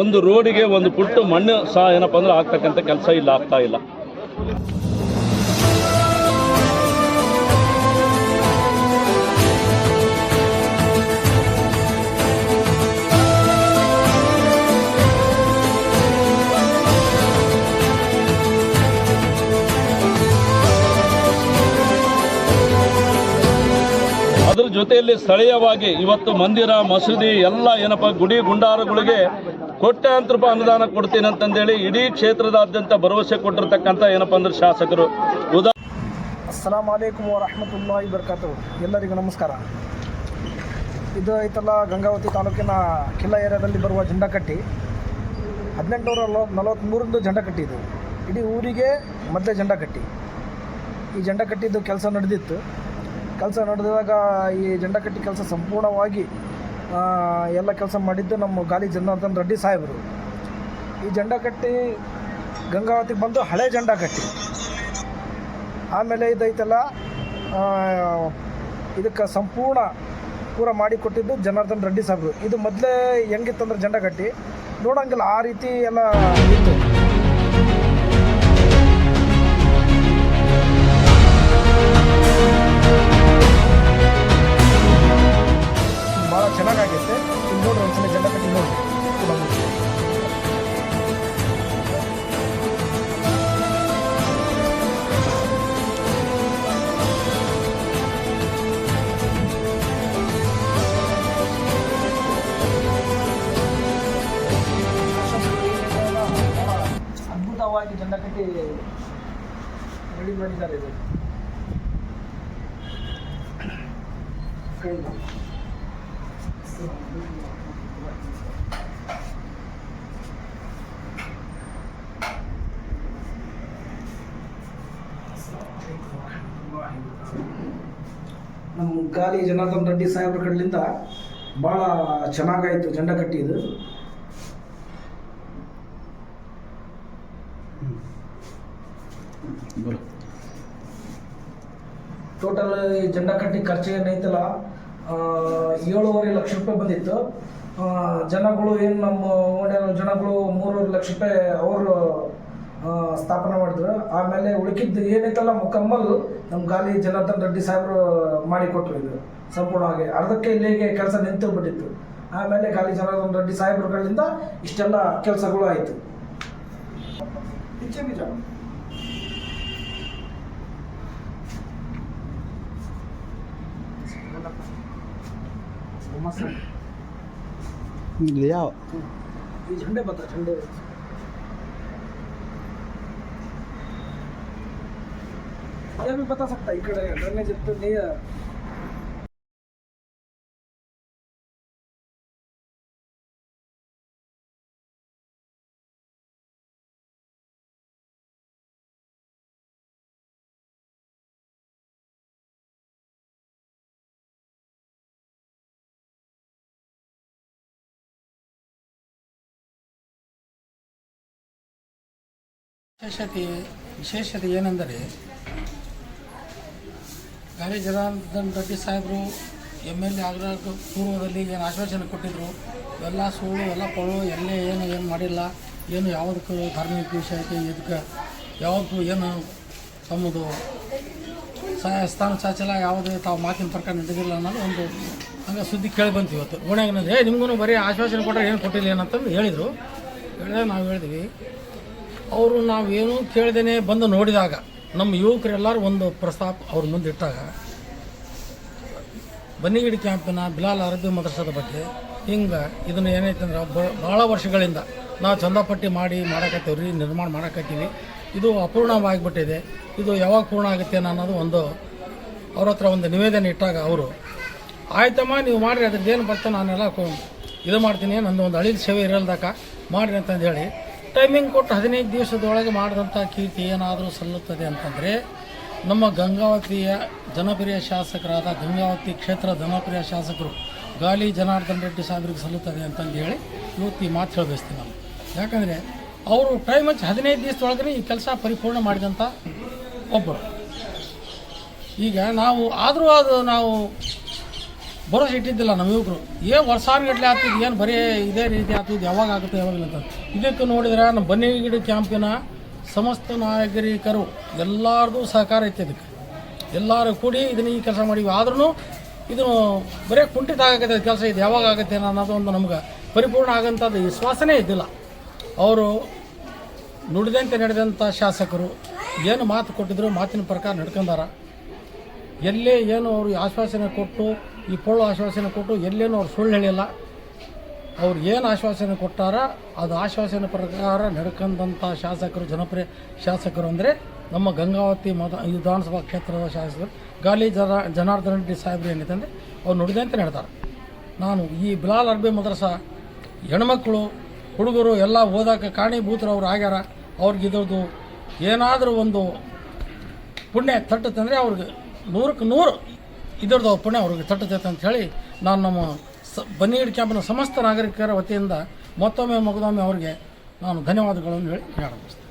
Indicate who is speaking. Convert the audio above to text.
Speaker 1: ಒಂದು ರೋಡಿಗೆ ಒಂದು ಪುಟ್ಟು ಮಣ್ಣು ಸಹ ಏನಪ್ಪ ಅಂದ್ರೆ ಆಗ್ತಕ್ಕಂಥ ಕೆಲಸ ಇಲ್ಲ ಆಗ್ತಾ ಇಲ್ಲ. ಅದ್ರ ಜೊತೆಯಲ್ಲಿ ಸ್ಥಳೀಯವಾಗಿ ಇವತ್ತು ಮಂದಿರ, ಮಸೂದಿ, ಎಲ್ಲ ಏನಪ್ಪ, ಗುಡಿ ಗುಂಡಾರಗಳಿಗೆ ಕೋಟ್ಯಾಂತರ ರೂಪಾಯಿ ಅನುದಾನ ಕೊಡ್ತೀನಿ ಅಂತಂದೇಳಿ ಇಡೀ ಕ್ಷೇತ್ರದಾದ್ಯಂತ ಭರವಸೆ ಕೊಟ್ಟಿರ್ತಕ್ಕಂಥ ಏನಪ್ಪ ಅಂದ್ರೆ ಶಾಸಕರು. ಉದಾ
Speaker 2: ಅಸ್ಸಲಾಂ ವಲೈಕುಮ್ ವರಹಮತುಲ್ಲಾಹಿ ಬರ್ಕಾತು ಎಲ್ಲರಿಗೂ ನಮಸ್ಕಾರ. ಇದು ಐತಲ್ಲ ಗಂಗಾವತಿ ತಾಲೂಕಿನ ಕಿಲ್ಲ ಏರಿಯಾದಲ್ಲಿ ಬರುವ ಜಂಡಕಟ್ಟಿ. ಹದಿನೆಂಟುನೂರ ನಲವತ್ತ್ಮೂರರಿಂದ ಜಂಡಕಟ್ಟಿ ಇದು. ಇಡೀ ಊರಿಗೆ ಮೊದಲೇ ಜಂಡಕಟ್ಟಿ. ಈ ಜಂಡಕಟ್ಟಿದ್ದು ಕೆಲಸ ನಡೆದಿತ್ತು. ಕೆಲಸ ನಡೆದಾಗ ಈ ಜಂಡಕಟ್ಟಿ ಕೆಲಸ ಸಂಪೂರ್ಣವಾಗಿ ಎಲ್ಲ ಕೆಲಸ ಮಾಡಿದ್ದು ನಮ್ಮ ಗಾಲಿ ಜನಾರ್ದನ್ ರೆಡ್ಡಿ ಸಾಹೇಬರು. ಈ ಜಂಡಕಟ್ಟಿ ಗಂಗಾವತಿಗೆ ಬಂದು ಹಳೆ ಜಂಡಕಟ್ಟಿ ಆಮೇಲೆ ಇದೈತಲ್ಲ ಇದಕ್ಕೆ ಸಂಪೂರ್ಣ ಪೂರ ಮಾಡಿಕೊಟ್ಟಿದ್ದು ಜನಾರ್ದನ್ ರೆಡ್ಡಿ ಸಾಹೇಬರು. ಇದು ಮೊದಲೇ ಹೆಂಗಿತ್ತಂದ್ರೆ ಜಂಡ ಕಟ್ಟಿ. ನೋಡಂಗಿಲ್ಲ, ಆ ರೀತಿ ಎಲ್ಲ ಇತ್ತು. ಅದ್ಭುತವಾಗಿ ಜಂಡ ಕಟ್ಟಿ ರೆಡಿ ಮಾಡಿದ್ದಾರೆ ಇದು. ನಮ್ಮ ಗಾಲಿ ಜನಾರ್ದನ್ ರೆಡ್ಡಿ ಸಾಹೇಬ್ರ ಕಡೆಯಿಂದ ಭಾಳ ಚೆನ್ನಾಗಾಯಿತು ಜಂಡ ಕಟ್ಟಿ ಇದು. ಟೋಟಲ್ ಈ ಜಂಡ ಕಟ್ಟಿ ಖರ್ಚು ಏನೈತಲ್ಲ ಏಳೂವರೆ ಲಕ್ಷ ರೂಪಾಯಿ ಬಂದಿತ್ತು. ಜನಗಳು ಏನು ನಮ್ಮ ಓಣ್ಯಾನ ಜನಗಳು ಮೂರುವರೆ ಲಕ್ಷ ರೂಪಾಯಿ ಅವರು ಸ್ಥಾಪನೆ ಮಾಡಿದ್ರು. ಆಮೇಲೆ ಉಳಿಕಿದ್ದು ಏನೈತಲ್ಲ, ಮುಕಮ್ಮಲ್ ನಮ್ಮ ಗಾಲಿ ಜನಾರ್ದನ್ ರೆಡ್ಡಿ ಸಾಹೇಬರು ಮಾಡಿಕೊಟ್ರು ಇದು, ಸಂಪೂರ್ಣವಾಗಿ. ಅರ್ಧಕ್ಕೆ ಇಲ್ಲಿಗೆ ಕೆಲಸ ನಿಂತು ಬಿಟ್ಟಿತ್ತು. ಆಮೇಲೆ ಗಾಲಿ ಜನಾರ್ದನ್ ರೆಡ್ಡಿ ಸಾಹೇಬ್ರುಗಳಿಂದ ಇಷ್ಟೆಲ್ಲ ಕೆಲಸಗಳು ಆಯಿತು. ले
Speaker 3: आओ।
Speaker 2: ये ठंडे पता ठंडे अरे मैं बता सकता इकडे है
Speaker 4: ವಿಶೇಷತೆ ವಿಶೇಷತೆ ಏನೆಂದರೆ ಗಾಲಿ ಜನಾರ್ದನ್ ರೆಡ್ಡಿ ಸಾಹೇಬರು ಎಂ ಎಲ್ ಎ ಆಗ್ರ ಪೂರ್ವದಲ್ಲಿ ಏನು ಆಶ್ವಾಸನೆ ಕೊಟ್ಟಿದ್ದರು ಎಲ್ಲ ಸುಳ್ಳು, ಎಲ್ಲ ಕೊಳು ಎಲ್ಲೇ ಏನು ಏನು ಮಾಡಿಲ್ಲ, ಏನು ಯಾವುದಕ್ಕೂ ಧಾರ್ಮಿಕ ವಿಷಯಕ್ಕೆ ಇದಕ್ಕೆ ಯಾವುದಕ್ಕೂ ಏನು ತಮ್ಮದು ಸ್ಥಾನ ಚಾಚಲ ಯಾವುದೇ ತಾವು ಮಾತಿನ ಪ್ರಕಾರ ನಡೆದಿಲ್ಲ ಅನ್ನೋದು ಒಂದು ಹಂಗೆ ಸುದ್ದಿ ಕೇಳಿ ಬಂತು ಇವತ್ತು. ಓಣ್ಯಾಗ ಏ ನಿಮಗೂ ಬರೀ ಆಶ್ವಾಸನೆ ಕೊಟ್ಟರೆ ಏನು ಕೊಟ್ಟಿಲ್ಲ ಏನಂತಂದು ಹೇಳಿದರು. ಹೇಳಿದ್ರೆ ನಾವು ಹೇಳಿದ್ವಿ ಅವರು ನಾವೇನು ಕೇಳ್ದೇನೆ ಬಂದು ನೋಡಿದಾಗ ನಮ್ಮ ಯುವಕರೆಲ್ಲರೂ ಒಂದು ಪ್ರಸ್ತಾಪ ಅವ್ರ ಮುಂದೆ ಇಟ್ಟಾಗ, ಬನ್ನಿಗಿಡಿ ಕ್ಯಾಂಪಿನ ಬಿಲಾಲ್ ಅರಬ್ಬಿ ಮದ್ರಸದ ಬಗ್ಗೆ ಹಿಂಗೆ ಇದನ್ನು ಏನೈತೆ ಅಂದ್ರೆ ಭಾಳ ವರ್ಷಗಳಿಂದ ನಾವು ಚಂದಪಟ್ಟಿ ಮಾಡಿ ಮಾಡಕತ್ತೀವಿ ರೀ ನಿರ್ಮಾಣ ಮಾಡಕತ್ತೀವಿ. ಇದು ಅಪೂರ್ಣವಾಗಿಬಿಟ್ಟಿದೆ. ಇದು ಯಾವಾಗ ಪೂರ್ಣ ಆಗುತ್ತೆ ಅನ್ನೋದು ಒಂದು ಅವ್ರ ಹತ್ರ ಒಂದು ನಿವೇದನೆ ಇಟ್ಟಾಗ ಅವರು, ಆಯ್ತಮ್ಮ, ನೀವು ಮಾಡಿರಿ ಅದ್ರದ್ದು ಏನು ಬರ್ತಾ ನಾನೆಲ್ಲ ಇದು ಮಾಡ್ತೀನಿ, ನಂದು ಒಂದು ಅಳಿದ ಸೇವೆ ಇರಲ್ದಕ್ಕ, ಮಾಡಿರಿ ಅಂತಂದು ಹೇಳಿ ಟೈಮಿಂಗ್ ಕೊಟ್ಟು ಹದಿನೈದು ದಿವಸದೊಳಗೆ ಮಾಡಿದಂಥ ಕೀರ್ತಿ ಏನಾದರೂ ಸಲ್ಲುತ್ತದೆ ಅಂತಂದರೆ, ನಮ್ಮ ಗಂಗಾವತಿಯ ಜನಪ್ರಿಯ ಶಾಸಕರಾದ ಗಂಗಾವತಿ ಕ್ಷೇತ್ರ ಜನಪ್ರಿಯ ಶಾಸಕರು ಗಾಲಿ ಜನಾರ್ದನ್ ರೆಡ್ಡಿ ಸಾಹೇಬ್ರಿಗೆ ಸಲ್ಲುತ್ತದೆ ಅಂತಂದು ಹೇಳಿ ಇವತ್ತು ಮಾತು ಹೇಳಬೇಸ್ತೀನಿ ನಾವು ಯಾಕಂದರೆ, ಅವರು ಟೈಮ್ ಹಚ್ಚಿ ಹದಿನೈದು ದಿವಸದೊಳಗೆ ಈ ಕೆಲಸ ಪರಿಪೂರ್ಣ ಮಾಡಿದಂಥ ಒಬ್ಬರು. ಈಗ ನಾವು ಆದರೂ ಅದು ನಾವು ಭರೋಸೆ ಇಟ್ಟಿದ್ದಿಲ್ಲ ನಮ್ಮ ಯುವಕರು. ಏನು ವರ್ಷಾನುಗಟ್ಲೆ ಆಗ್ತಿದ್ದು ಏನು ಬರೀ ಇದೇ ರೀತಿ ಆಗ್ತಿದ್ದು ಯಾವಾಗ ಆಗುತ್ತೆ ಯಾವಾಗಿಲ್ಲ ಅಂತ. ಇದಕ್ಕೆ ನೋಡಿದ್ರೆ ನಮ್ಮ ಬನ್ನಿಗಿಡ ಕ್ಯಾಂಪಿನ ಸಮಸ್ತ ನಾಗರಿಕರು ಎಲ್ಲರಿಗೂ ಸಹಕಾರ ಐತೆ ಇದಕ್ಕೆ. ಎಲ್ಲರೂ ಕೂಡಿ ಇದನ್ನ ಈ ಕೆಲಸ ಮಾಡಿವಿ ಆದ್ರೂ ಇದು ಬರೀ ಕುಂಠಿತ ಆಗತ್ತೆ ಕೆಲಸ ಇದು, ಯಾವಾಗ ಆಗುತ್ತೆ ಅನ್ನೋದು ಒಂದು ನಮ್ಗೆ ಪರಿಪೂರ್ಣ ಆಗಂಥದ್ದು ವಿಶ್ವಾಸನೇ ಇದ್ದಿಲ್ಲ. ಅವರು ನುಡಿದಂತೆ ನಡೆದಂಥ ಶಾಸಕರು ಏನು ಮಾತು ಕೊಟ್ಟಿದ್ರು, ಮಾತಿನ ಪ್ರಕಾರ ನಡ್ಕೊಂಡಾರ. ಎಲ್ಲೇ ಏನು ಅವರು ಆಶ್ವಾಸನೆ ಕೊಟ್ಟು ಈ ಪೊಳ್ಳು ಆಶ್ವಾಸನೆ ಕೊಟ್ಟು ಎಲ್ಲೇನೂ ಅವ್ರು ಸುಳ್ಳು ಹೇಳಿಲ್ಲ. ಅವ್ರು ಏನು ಆಶ್ವಾಸನೆ ಕೊಟ್ಟಾರ, ಅದು ಆಶ್ವಾಸನೆ ಪ್ರಕಾರ ನಡ್ಕೊಂಡಂಥ ಶಾಸಕರು, ಜನಪ್ರಿಯ ಶಾಸಕರು ಅಂದರೆ ನಮ್ಮ ಗಂಗಾವತಿ ಮತ ವಿಧಾನಸಭಾ ಕ್ಷೇತ್ರದ ಶಾಸಕರು ಗಾಲಿ ಜನ, ಜನಾರ್ದನ ರೆಡ್ಡಿ ಸಾಹೇಬ್ರು ಏನಿದೆ ಅಂದರೆ ಅವ್ರು ನುಡಿದಂತೆ ಹೇಳ್ತಾರೆ. ನಾನು ಈ ಬಿಲಾಲ್ ಅರ್ಬಿ ಮದ್ರಸ ಹೆಣ್ಮಕ್ಳು, ಹುಡುಗರು ಎಲ್ಲ ಓದೋಕೆ ಕಾರಣೀಭೂತರು ಅವ್ರು ಆಗ್ಯಾರ. ಅವ್ರಿಗೆ ಇದ್ರದ್ದು ಏನಾದರೂ ಒಂದು ಪುಣ್ಯ ತಟ್ಟುತ್ತಂದರೆ ಅವ್ರಿಗೆ ನೂರಕ್ಕೆ ನೂರು. ಇದ್ರದ್ದು ಒಪ್ಪಣೆ ಅವ್ರಿಗೆ ತಟ್ಟುತ್ತೈತೆ ಅಂತ ಹೇಳಿ ನಾನು ನಮ್ಮ ಸ ಬನ್ನಿಡ್ ಕ್ಯಾಂಪಿನ ಸಮಸ್ತ ನಾಗರಿಕರ ವತಿಯಿಂದ ಮತ್ತೊಮ್ಮೆ ಮೊಗದೊಮ್ಮೆ ಅವ್ರಿಗೆ ನಾನು ಧನ್ಯವಾದಗಳನ್ನು ಹೇಳಿ ಹೇಳಬಯಸ್ತೇನೆ